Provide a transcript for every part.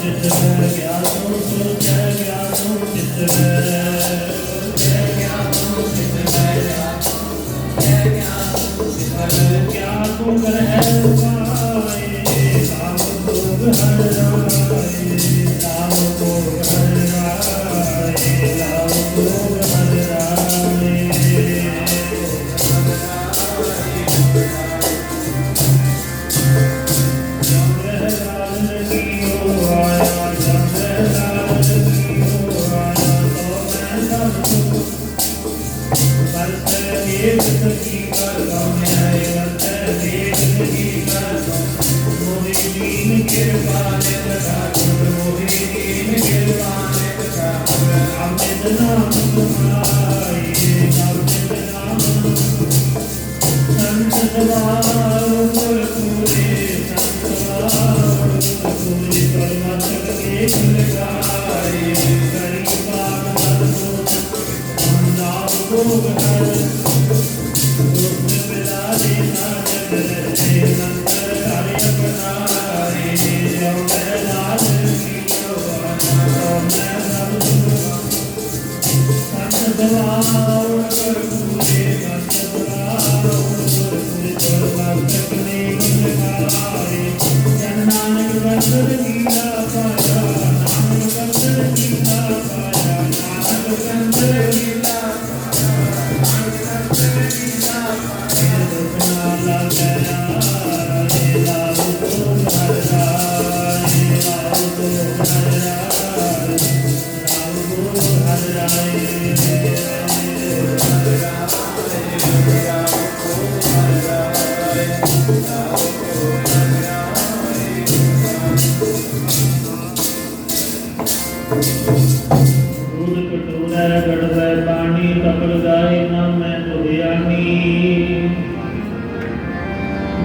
Yeah. ਅੰਤਰ ਦੇ ਸਕੀ ਪਰ ਸਮਝ ਆਏ ਅੰਤਰ ਦੇ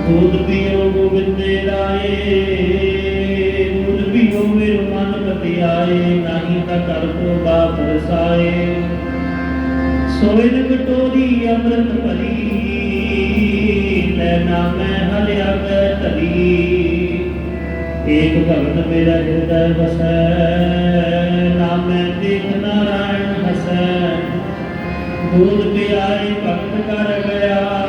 ਦੁੱਧ ਪੀਓ ਗੋਬਿੰਦੇ ਰਾਏ ਦੁੱਧ ਪੀਓ ਮੇਰੋ ਮਨ ਪਤਿਆਏ ਨਾਹੀ ਤਾਂ ਕਰ ਕੋ ਬਾਪ ਰਸਾਏ ਸੋਇਨ ਕਟੋਰੀ ਅੰਮ੍ਰਿਤ ਭਰੀ ਲੈ ਨਾਮੈ ਹਲਿਆ ਕੈ ਤਲੀ ਏਕ ਭਗਤ ਮੇਰਾ ਹਿਰਦੈ ਵਸੈ ਨਾਮੈ ਦੇਖ ਨਾਰਾਇਣ ਹਸੈ ਦੁੱਧ ਪਿਆਏ ਭਗਤ ਕਰ ਗਿਆ।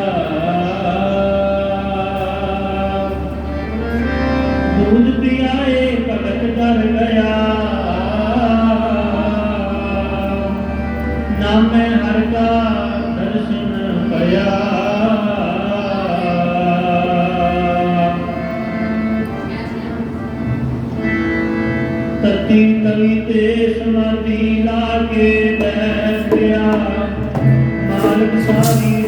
ਚਰਨੀ ਤੇ ਸਮਾਧੀ ਲਾ ਕੇ ਬੈਠ ਗਿਆ। ਨਾਨਕ ਸਾਰੀ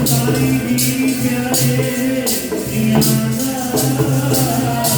Thank you.